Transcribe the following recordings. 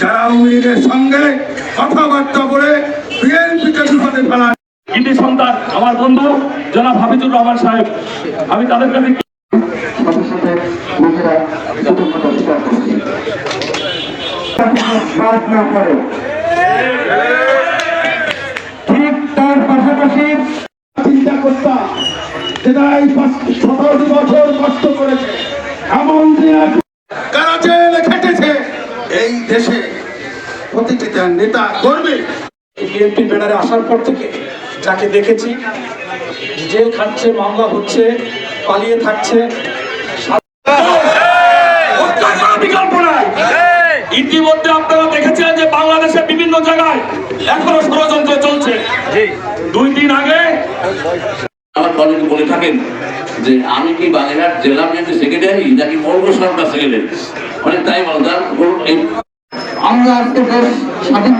যারা আওয়ামী লীগের সঙ্গে কথাবার্তা বলে বিএনপিকে বিপদে ইন্দি সন্তান আমার বন্ধু জনাব হাফিজুর রহমান সাহেব। আমি তাদের কাছে না করে। চিন্তা করতাম যে এই সতেরোটি বছর কষ্ট করেছে। এমন কারা জেলে খেটেছে এই দেশে প্রতিটি নেতা ব্যানারে আসার পর থেকে যাকে দেখেছি জেল খাচ্ছে মামলা হচ্ছে পালিয়ে থাকছে। ইতিমধ্যে আপনারা দেখেছেন যে বাংলাদেশে বিভিন্ন জায়গায় এখনও ষড়যন্ত্র চলছে। দুই আমার কলেজে বলে থাকেন যে, আমি কি বাগেরহাট জেলা বিএনপি সেক্রেটারি নাকি মৌর্য সরকার সেক্রেটারি মানে তাই বলো, তার আমরা আজকে দেশ স্বাধীন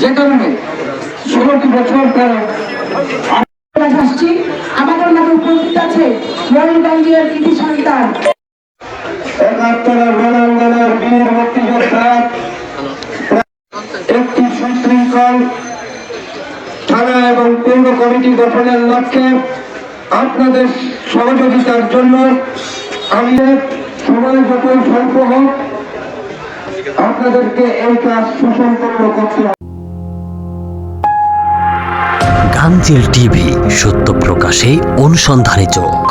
যে কারণে ষোলোটি বছর পরে আসছি। আমাদের মাঝে উপস্থিত আছে মরিগঞ্জের কৃতি সন্তান। থানা এবং পূর্ণ কমিটি গঠনের লক্ষ্যে আপনাদের সহযোগিতার জন্য আমি সময় যতই স্বল্প হোক আপনাদেরকে এই কাজ সুসম্পন্ন করতে হবে। গাংজেল টিভি সত্য প্রকাশে অনুসন্ধানে চোখ।